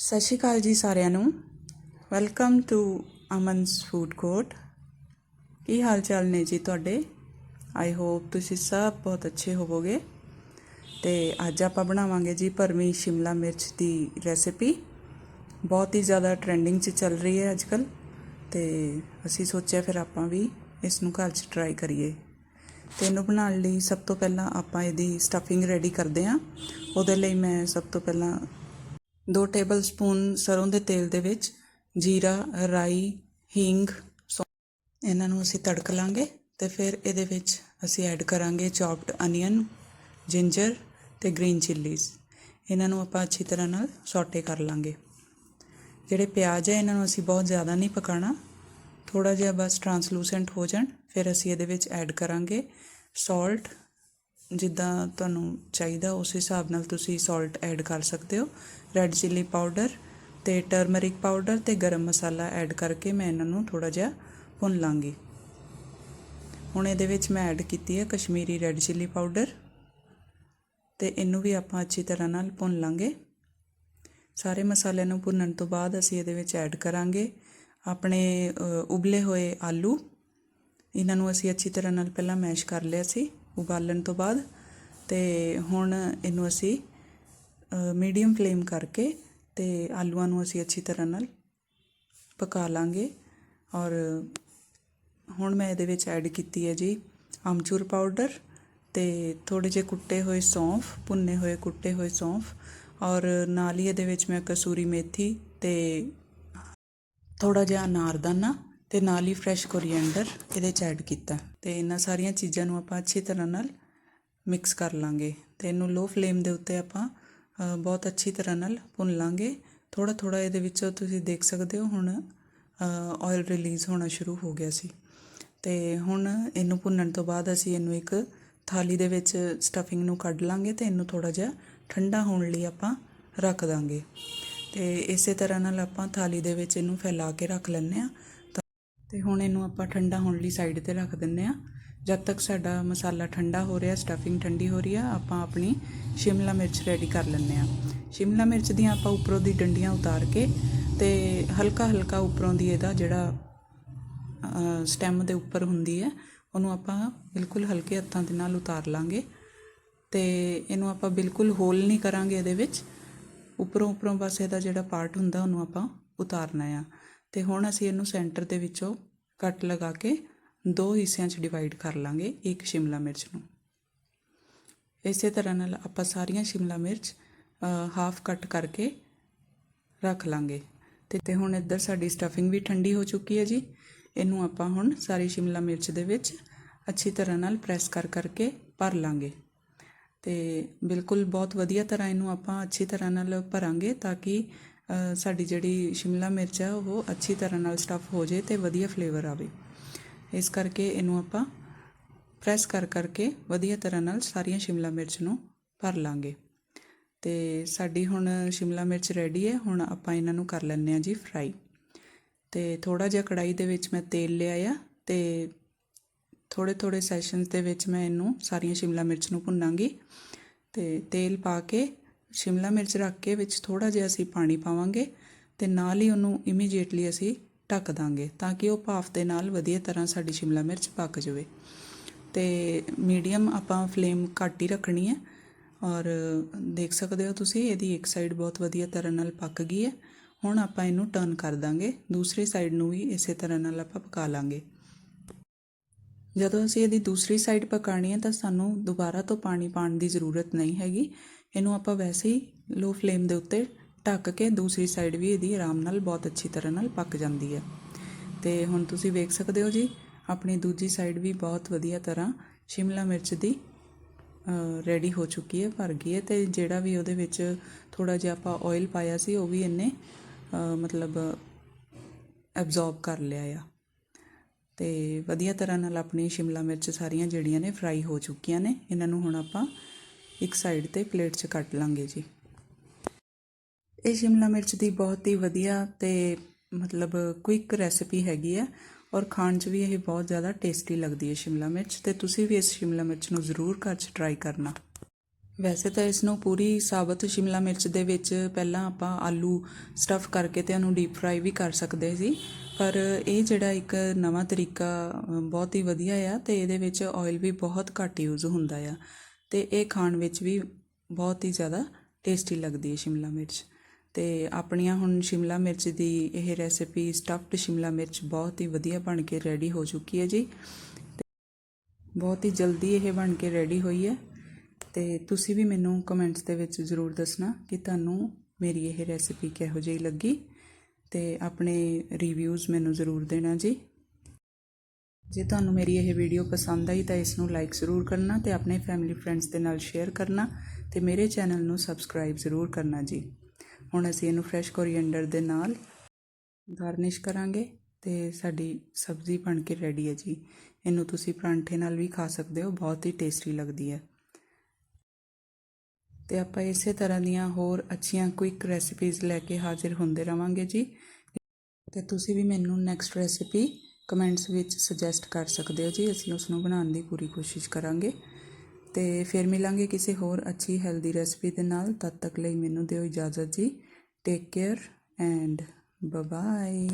ਸਤਿ ਸ਼੍ਰੀ ਅਕਾਲ ਜੀ ਸਾਰਿਆਂ ਨੂੰ। Welcome to Aman's food court ਕੀ ਹਾਲ ਚਾਲ ਨੇ ਜੀ ਤੁਹਾਡੇ? ਆਈ ਹੋਪ ਤੁਸੀਂ ਸਭ ਬਹੁਤ ਅੱਛੇ ਹੋਵੋਗੇ। ਤੇ ਅੱਜ ਆਪਾਂ ਬਣਾਵਾਂਗੇ ਜੀ ਭਰਵੀਂ ਸ਼ਿਮਲਾ ਮਿਰਚ ਦੀ ਰੈਸਿਪੀ। ਬਹੁਤ ਹੀ ਜ਼ਿਆਦਾ ਟ੍ਰੈਂਡਿੰਗ 'ਚ ਚੱਲ ਰਹੀ ਹੈ ਅੱਜਕੱਲ ਤੇ ਅਸੀਂ ਸੋਚਿਆ ਫਿਰ ਆਪਾਂ ਵੀ ਇਸ ਨੂੰ ਘਰ 'ਚ ਟਰਾਈ ਕਰੀਏ। ਤੇ ਇਹਨੂੰ ਬਣਾਉਣ ਲਈ ਸਭ ਤੋਂ ਪਹਿਲਾਂ ਆਪਾਂ ਇਹਦੀ ਸਟਫਿੰਗ ਰੈਡੀ ਕਰਦੇ ਹਾਂ। ਉਹਦੇ ਲਈ ਮੈਂ ਸਭ ਤੋਂ ਪਹਿਲਾਂ 2 ਟੇਬਲ ਸਪੂਨ ਸਰੋਂ ਦੇ ਤੇਲ ਦੇ ਵਿੱਚ ਜੀਰਾ, ਰਾਈ, ਹਿੰਗ, ਸੌ- ਇਹਨਾਂ ਨੂੰ ਅਸੀਂ ਤੜਕ ਲਾਂਗੇ ਤੇ ਫਿਰ ਇਹਦੇ ਵਿੱਚ ਅਸੀਂ ਐਡ ਕਰਾਂਗੇ ਚੌਪਡ ਅਨੀਅਨ ਜਿੰਜਰ ਤੇ ਗ੍ਰੀਨ ਚਿੱਲੀਜ਼ ਇਹਨਾਂ ਨੂੰ ਆਪਾਂ ਅੱਛੀ ਤਰ੍ਹਾਂ ਨਾਲ ਸੌਟੇ ਕਰ ਲਾਂਗੇ। ਜਿਹੜੇ ਪਿਆਜ਼ ਹੈ, ਇਹਨਾਂ ਨੂੰ ਅਸੀਂ ਬਹੁਤ ਜ਼ਿਆਦਾ ਨਹੀਂ ਪਕਾਣਾ ਥੋੜਾ ਜਿਹਾ ਬਸ ਟਰਾਂਸਲੂਸੈਂਟ ਹੋ ਜਾਣ, ਫਿਰ ਅਸੀਂ ਇਹਦੇ ਵਿੱਚ ਐਡ ਕਰਾਂਗੇ ਸਾਲਟ ਜਿੱਦਾਂ ਤੁਹਾਨੂੰ ਚਾਹੀਦਾ ਉਸ ਹਿਸਾਬ ਨਾਲ ਤੁਸੀਂ ਸਾਲਟ ਐਡ ਕਰ ਸਕਦੇ ਹੋ ਰੈੱਡ ਚਿੱਲੀ ਪਾਊਡਰ ਤੇ ਟਰਮਰਿਕ ਪਾਊਡਰ ਤੇ ਗਰਮ ਮਸਾਲਾ ਐਡ ਕਰਕੇ ਮੈਂ ਇਹਨਾਂ ਨੂੰ ਥੋੜਾ ਜਿਹਾ ਭੁੰਨ ਲਾਂਗੀ। ਹੁਣ ਇਹਦੇ ਵਿੱਚ ਮੈਂ ਐਡ ਕੀਤੀ ਹੈ ਕਸ਼ਮੀਰੀ ਰੈੱਡ ਚਿੱਲੀ ਪਾਊਡਰ ਤੇ ਇਹਨੂੰ ਵੀ ਆਪਾਂ ਅੱਛੀ ਤਰ੍ਹਾਂ ਨਾਲ ਭੁੰਨ ਲਾਂਗੇ। ਸਾਰੇ ਮਸਾਲਿਆਂ ਨੂੰ ਭੁੰਨਣ ਤੋਂ ਬਾਅਦ ਅਸੀਂ ਇਹਦੇ ਵਿੱਚ ਐਡ ਕਰਾਂਗੇ ਆਪਣੇ ਉਬਲੇ ਹੋਏ ਆਲੂ। ਇਹਨਾਂ ਨੂੰ ਅਸੀਂ ਅੱਛੀ ਤਰ੍ਹਾਂ ਨਾਲ ਪਹਿਲਾਂ ਮੈਸ਼ ਕਰ ਲਿਆ ਸੀ। ਉਬਾਲਣ ਤੋਂ ਬਾਅਦ ਤੇ ਹੁਣ ਇਹਨੂੰ ਅਸੀਂ ਮੀਡੀਅਮ ਫਲੇਮ ਕਰਕੇ ਤੇ ਆਲੂਆਂ ਨੂੰ ਅਸੀਂ ਅੱਛੀ ਤਰ੍ਹਾਂ ਨਾਲ ਪਕਾ ਲਾਂਗੇ। ਔਰ ਹੁਣ ਮੈਂ ਇਹਦੇ ਵਿੱਚ ਐਡ ਕੀਤੀ ਹੈ ਜੀ ਆਮਚੂਰ ਪਾਊਡਰ ਤੇ ਥੋੜੇ ਜਿਹੇ ਕੁੱਟੇ ਹੋਏ ਸੌਂਫ, ਭੁੰਨੇ ਹੋਏ ਕੁੱਟੇ ਹੋਏ ਸੌਂਫ ਔਰ ਨਾਲ ਹੀ ਇਹਦੇ ਵਿੱਚ ਮੈਂ ਕਸੂਰੀ ਮੇਥੀ ਤੇ ਥੋੜਾ ਜਿਹਾ ਅਨਾਰਦਾਨਾ ਤੇ ਨਾਲ ਹੀ ਫਰੈਸ਼ ਕੋਰੀਐਂਡਰ ਇਹਦੇ ਚ ਐਡ ਕੀਤਾ। ਤੇ ਇਹਨਾਂ ਸਾਰੀਆਂ ਚੀਜ਼ਾਂ ਨੂੰ ਆਪਾਂ ਅੱਛੀ ਤਰ੍ਹਾਂ ਨਾਲ ਮਿਕਸ ਕਰ ਲਾਂਗੇ। ਤੇ ਇਹਨੂੰ ਲੋ ਫਲੇਮ ਦੇ ਉੱਤੇ ਆਪਾਂ ਬਹੁਤ ਅੱਛੀ ਤਰ੍ਹਾਂ ਨਾਲ ਭੁੰਨ ਲਾਂਗੇ। ਥੋੜਾ ਥੋੜਾ ਇਹਦੇ ਵਿੱਚੋਂ ਤੁਸੀਂ ਦੇਖ ਸਕਦੇ ਹੋ ਹੁਣ ਆਇਲ ਰਿਲੀਜ਼ ਹੋਣਾ ਸ਼ੁਰੂ ਹੋ ਗਿਆ ਸੀ। ਤੇ ਹੁਣ ਇਹਨੂੰ ਭੁੰਨਣ ਤੋਂ ਬਾਅਦ ਅਸੀਂ ਇਹਨੂੰ ਇੱਕ ਥਾਲੀ ਦੇ ਵਿੱਚ ਸਟਫਿੰਗ ਨੂੰ ਕੱਢ ਲਾਂਗੇ ਤੇ ਇਹਨੂੰ ਥੋੜਾ ਜਿਹਾ ਠੰਡਾ ਹੋਣ ਲਈ ਆਪਾਂ ਰੱਖ ਦਾਂਗੇ। ਤੇ ਇਸੇ ਤਰ੍ਹਾਂ ਨਾਲ ਆਪਾਂ ਥਾਲੀ ਦੇ ਵਿੱਚ ਇਹਨੂੰ ਫੈਲਾ ਕੇ ਰੱਖ ਲੈਂਦੇ ਆ ਅਤੇ ਹੁਣ ਇਹਨੂੰ ਆਪਾਂ ਠੰਡਾ ਹੋਣ ਲਈ ਸਾਈਡ ਤੇ ਰੱਖ ਦਿੰਦੇ ਆ ਜਦ ਤੱਕ ਸਾਡਾ ਮਸਾਲਾ ਠੰਡਾ ਹੋ ਰਿਹਾ ਸਟਫਿੰਗ ਠੰਡੀ ਹੋ ਰਹੀ ਆ, ਆਪਾਂ ਆਪਣੀ ਸ਼ਿਮਲਾ ਮਿਰਚ ਰੈਡੀ ਕਰ ਲੈਂਦੇ ਆ ਸ਼ਿਮਲਾ ਮਿਰਚ ਦੀਆਂ ਆਪਾਂ ਉੱਪਰੋਂ ਦੀ ਡੰਡੀਆਂ ਉਤਾਰ ਕੇ ਤੇ ਹਲਕਾ ਹਲਕਾ ਉੱਪਰੋਂ ਦੀ ਇਹਦਾ ਜਿਹੜਾ ਸਟੈਮ ਦੇ ਉੱਪਰ ਹੁੰਦੀ ਹੈ, ਉਹਨੂੰ ਆਪਾਂ ਬਿਲਕੁਲ ਹਲਕੇ ਹੱਥਾਂ ਦੇ ਨਾਲ ਉਤਾਰ ਲਾਂਗੇ। ਤੇ ਇਹਨੂੰ ਆਪਾਂ ਬਿਲਕੁਲ ਹੋਲ ਨਹੀਂ ਕਰਾਂਗੇ ਇਹਦੇ ਵਿੱਚ। ਉੱਪਰੋਂ ਉੱਪਰੋਂ ਬਸ ਇਹਦਾ ਜਿਹੜਾ ਪਾਰਟ ਹੁੰਦਾ, ਉਹਨੂੰ ਆਪਾਂ ਉਤਾਰਨਾ ਆ। ਤੇ ਹੁਣ ਅਸੀਂ ਇਹਨੂੰ ਸੈਂਟਰ ਦੇ ਵਿੱਚੋਂ ਕੱਟ ਲਗਾ ਕੇ ਦੋ ਹਿੱਸਿਆਂ 'ਚ ਡਿਵਾਈਡ ਕਰ ਲਾਂਗੇ, ਇੱਕ ਸ਼ਿਮਲਾ ਮਿਰਚ ਨੂੰ। ਇਸੇ ਤਰ੍ਹਾਂ ਨਾਲ ਆਪਾਂ ਸਾਰੀਆਂ ਸ਼ਿਮਲਾ ਮਿਰਚ ਹਾਫ ਕੱਟ ਕਰਕੇ ਰੱਖ ਲਾਂਗੇ। ਤੇ ਤੇ ਹੁਣ ਇੱਧਰ ਸਾਡੀ ਸਟਫਿੰਗ ਵੀ ਠੰਡੀ ਹੋ ਚੁੱਕੀ ਹੈ ਜੀ। ਇਹਨੂੰ ਆਪਾਂ ਹੁਣ ਸਾਰੀ ਸ਼ਿਮਲਾ ਮਿਰਚ ਦੇ ਵਿੱਚ ਅੱਛੀ ਤਰ੍ਹਾਂ ਨਾਲ ਪ੍ਰੈਸ ਕਰ ਕਰਕੇ ਭਰ ਲਾਂਗੇ। ਤੇ ਬਿਲਕੁਲ ਬਹੁਤ ਵਧੀਆ ਤਰ੍ਹਾਂ ਇਹਨੂੰ ਆਪਾਂ ਅੱਛੀ ਤਰ੍ਹਾਂ ਨਾਲ ਭਰਾਂਗੇ ਤਾਂ ਕਿ ਸਾਡੀ ਜਿਹੜੀ ਸ਼ਿਮਲਾ ਮਿਰਚ ਹੈ ਉਹ ਅੱਛੀ ਤਰ੍ਹਾਂ ਨਾਲ ਸਟਫ ਹੋ ਜੇ ਤੇ ਵਧੀਆ ਫਲੇਵਰ ਆਵੇ। ਇਸ ਕਰਕੇ ਇਹਨੂੰ ਆਪਾਂ ਪ੍ਰੈਸ ਕਰ ਕਰਕੇ ਵਧੀਆ ਤਰ੍ਹਾਂ ਨਾਲ ਸਾਰੀਆਂ ਸ਼ਿਮਲਾ ਮਿਰਚ ਨੂੰ ਭਰ ਲਾਂਗੇ। ਤੇ ਸਾਡੀ ਹੁਣ ਸ਼ਿਮਲਾ ਮਿਰਚ ਰੈਡੀ ਹੈ, ਹੁਣ ਆਪਾਂ ਇਹਨਾਂ ਨੂੰ ਕਰ ਲੈਂਦੇ ਆ ਜੀ ਫਰਾਈ ਤੇ ਥੋੜਾ ਜਿਹਾ ਕੜਾਈ ਦੇ ਵਿੱਚ ਮੈਂ ਤੇਲ ਲਿਆ ਆ ਤੇ ਥੋੜੇ ਥੋੜੇ ਸੈਸ਼ਨਸ ਦੇ ਵਿੱਚ ਮੈਂ ਇਹਨੂੰ ਸਾਰੀਆਂ ਸ਼ਿਮਲਾ ਮਿਰਚ ਨੂੰ ਭੁੰਨਾਂਗੀ। ਤੇ ਤੇਲ ਪਾ ਕੇ ਸ਼ਿਮਲਾ ਮਿਰਚ ਰੱਖ ਕੇ ਵਿੱਚ ਥੋੜਾ ਜਿਹਾ ਅਸੀਂ ਪਾਣੀ ਪਾਵਾਂਗੇ ਤੇ ਨਾਲ ਹੀ ਉਹਨੂੰ ਇਮੀਡੀਏਟਲੀ ਅਸੀਂ ਢੱਕ ਦਾਂਗੇ ਤਾਂ ਕਿ ਉਹ ਭਾਫ ਦੇ ਨਾਲ ਵਧੀਆ ਤਰ੍ਹਾਂ ਸਾਡੀ ਸ਼ਿਮਲਾ ਮਿਰਚ ਪੱਕ ਜਾਵੇ। ਤੇ ਮੀਡੀਅਮ ਆਪਾਂ ਫਲੇਮ ਘੱਟ ਹੀ ਰੱਖਣੀ ਹੈ ਔਰ ਦੇਖ ਸਕਦੇ ਹੋ ਤੁਸੀਂ ਇਹਦੀ ਇੱਕ ਸਾਈਡ ਬਹੁਤ ਵਧੀਆ ਤਰ੍ਹਾਂ ਨਾਲ ਪੱਕ ਗਈ ਹੈ। ਹੁਣ ਆਪਾਂ ਇਹਨੂੰ ਟਰਨ ਕਰ ਦਾਂਗੇ, ਦੂਸਰੀ ਸਾਈਡ ਨੂੰ ਵੀ ਇਸੇ ਤਰ੍ਹਾਂ ਨਾਲ ਆਪਾਂ ਪਕਾ ਲਾਂਗੇ। ਜਦੋਂ ਅਸੀਂ ਇਹਦੀ ਦੂਸਰੀ ਸਾਈਡ ਪਕਾਣੀ ਹੈ ਤਾਂ ਸਾਨੂੰ ਦੁਬਾਰਾ ਤੋਂ ਪਾਣੀ ਪਾਉਣ ਦੀ ਜ਼ਰੂਰਤ ਨਹੀਂ ਹੈਗੀ। ਇਹਨੂੰ ਆਪਾਂ ਵੈਸੇ ਹੀ ਲੋ ਫਲੇਮ ਦੇ ਉੱਤੇ ਢੱਕ ਕੇ ਦੂਸਰੀ ਸਾਈਡ ਵੀ ਇਹਦੀ ਆਰਾਮ ਨਾਲ ਬਹੁਤ ਅੱਛੀ ਤਰ੍ਹਾਂ ਨਾਲ ਪੱਕ ਜਾਂਦੀ ਹੈ। ਤੇ ਹੁਣ ਤੁਸੀਂ ਵੇਖ ਸਕਦੇ ਹੋ ਜੀ, ਆਪਣੀ ਦੂਜੀ ਸਾਈਡ ਵੀ ਬਹੁਤ ਵਧੀਆ ਤਰ੍ਹਾਂ ਸ਼ਿਮਲਾ ਮਿਰਚ ਦੀ ਰੈਡੀ ਹੋ ਚੁੱਕੀ ਹੈ, ਭਰ ਗਈ ਹੈ ਤੇ ਜਿਹੜਾ ਵੀ ਉਹਦੇ ਵਿੱਚ ਥੋੜਾ ਜਿਹਾ ਆਪਾਂ ਆਇਲ ਪਾਇਆ ਸੀ, ਉਹ ਵੀ ਇਹਨੇ ਮਤਲਬ ਐਬਜ਼ੌਰਬ ਕਰ ਲਿਆ ਆ। ਤੇ ਵਧੀਆ ਤਰ੍ਹਾਂ ਨਾਲ ਆਪਣੀ ਸ਼ਿਮਲਾ ਮਿਰਚ ਸਾਰੀਆਂ ਜਿਹੜੀਆਂ ਨੇ ਫਰਾਈ ਹੋ ਚੁੱਕੀਆਂ ਨੇ, ਇਹਨਾਂ ਨੂੰ ਹੁਣ ਆਪਾਂ ਇੱਕ ਸਾਈਡ ਤੇ ਪਲੇਟ 'ਚ ਕੱਟ ਲਾਂਗੇ ਜੀ। ਇਹ ਸ਼ਿਮਲਾ ਮਿਰਚ ਦੀ ਬਹੁਤ ਹੀ ਵਧੀਆ ਤੇ ਮਤਲਬ ਕੁਇਕ ਰੈਸਿਪੀ ਹੈਗੀ ਹੈ ਔਰ ਖਾਣ 'ਚ ਵੀ ਇਹ ਬਹੁਤ ਜ਼ਿਆਦਾ ਟੇਸਟੀ ਲੱਗਦੀ ਹੈ ਸ਼ਿਮਲਾ ਮਿਰਚ ਤੇ ਤੁਸੀਂ ਵੀ ਇਸ ਸ਼ਿਮਲਾ ਮਿਰਚ ਨੂੰ ਜ਼ਰੂਰ ਘਰ 'ਚ ਟਰਾਈ ਕਰਨਾ। ਵੈਸੇ ਤਾਂ ਇਸ ਨੂੰ ਪੂਰੀ ਸਾਬਤ ਸ਼ਿਮਲਾ ਮਿਰਚ ਦੇ ਵਿੱਚ ਪਹਿਲਾਂ ਆਪਾਂ ਆਲੂ ਸਟਫ ਕਰਕੇ ਤੇ ਉਹਨੂੰ ਡੀਪ ਫਰਾਈ ਵੀ ਕਰ ਸਕਦੇ ਸੀ। ਪਰ ਇਹ ਜਿਹੜਾ ਇੱਕ ਨਵਾਂ ਤਰੀਕਾ ਬਹੁਤ ਹੀ ਵਧੀਆ ਆ ਤੇ ਇਹਦੇ ਵਿੱਚ ਆਇਲ ਵੀ ਬਹੁਤ ਘੱਟ ਯੂਜ਼ ਹੁੰਦਾ ਆ। ਅਤੇ ਇਹ ਖਾਣ ਵਿੱਚ ਵੀ ਬਹੁਤ ਹੀ ਜ਼ਿਆਦਾ ਟੇਸਟੀ ਲੱਗਦੀ ਹੈ ਸ਼ਿਮਲਾ ਮਿਰਚ। ਅਤੇ ਆਪਣੀਆਂ ਹੁਣ ਸ਼ਿਮਲਾ ਮਿਰਚ ਦੀ ਇਹ ਰੈਸਿਪੀ ਸਟਫਡ ਸ਼ਿਮਲਾ ਮਿਰਚ ਬਹੁਤ ਹੀ ਵਧੀਆ ਬਣ ਕੇ ਰੈਡੀ ਹੋ ਚੁੱਕੀ ਹੈ ਜੀ। ਬਹੁਤ ਹੀ ਜਲਦੀ ਇਹ ਬਣ ਕੇ ਰੈਡੀ ਹੋਈ ਹੈ। ਤੇ ਤੁਸੀਂ ਵੀ ਮੈਨੂੰ ਕਮੈਂਟਸ ਦੇ ਵਿੱਚ ਜ਼ਰੂਰ ਦੱਸਣਾ ਕਿ ਤੁਹਾਨੂੰ ਮੇਰੀ ਇਹ ਰੈਸਿਪੀ ਕਿਹੋ ਜਿਹੀ ਲੱਗੀ। ਤੇ ਆਪਣੇ ਰਿਵਿਊਜ਼ ਮੈਨੂੰ ਜ਼ਰੂਰ ਦੇਣਾ ਜੀ। ਜੇ ਤੁਹਾਨੂੰ ਮੇਰੀ ਇਹ ਵੀਡੀਓ ਪਸੰਦ ਆਈ ਤਾਂ ਇਸ ਨੂੰ ਲਾਈਕ ਜ਼ਰੂਰ ਕਰਨਾ ਤੇ ਆਪਣੇ ਫੈਮਿਲੀ ਫਰੈਂਡਸ ਦੇ ਨਾਲ ਸ਼ੇਅਰ ਕਰਨਾ ਤੇ ਮੇਰੇ ਚੈਨਲ ਨੂੰ ਸਬਸਕ੍ਰਾਈਬ ਜ਼ਰੂਰ ਕਰਨਾ ਜੀ। ਹੁਣ ਅਸੀਂ ਇਹਨੂੰ ਫਰੈਸ਼ ਕੋਰੀਐਂਡਰ ਦੇ ਨਾਲ ਗਾਰਨਿਸ਼ ਕਰਾਂਗੇ ਤੇ ਸਾਡੀ ਸਬਜ਼ੀ ਬਣ ਕੇ ਰੈਡੀ ਹੈ ਜੀ। ਇਹਨੂੰ ਤੁਸੀਂ ਪਰਾਂਠੇ ਨਾਲ ਵੀ ਖਾ ਸਕਦੇ ਹੋ, ਬਹੁਤ ਹੀ ਟੇਸਟੀ ਲੱਗਦੀ ਹੈ। ਤੇ ਆਪਾਂ ਇਸੇ ਤਰ੍ਹਾਂ ਦੀਆਂ ਹੋਰ ਅੱਛੀਆਂ ਕੁਇਕ ਰੈਸਿਪੀਜ਼ ਲੈ ਕੇ ਹਾਜ਼ਰ ਹੁੰਦੇ ਰਵਾਂਗੇ ਜੀ। ਤੇ ਤੁਸੀਂ ਵੀ ਮੈਨੂੰ ਨੈਕਸਟ ਰੈਸਿਪੀ ਕਮੈਂਟਸ ਵਿੱਚ ਸੁਜੈਸਟ ਕਰ ਸਕਦੇ ਹੋ ਜੀ, ਅਸੀਂ ਉਸ ਨੂੰ ਬਣਾਉਣ ਦੀ ਪੂਰੀ ਕੋਸ਼ਿਸ਼ ਕਰਾਂਗੇ। ਤੇ ਫਿਰ ਮਿਲਾਂਗੇ ਕਿਸੇ ਹੋਰ ਅੱਛੀ ਹੈਲਦੀ ਰੈਸਪੀ ਦੇ ਨਾਲ। ਤਦ ਤੱਕ ਲਈ ਮੈਨੂੰ ਦਿਓ ਇਜਾਜ਼ਤ ਜੀ। Take care and bye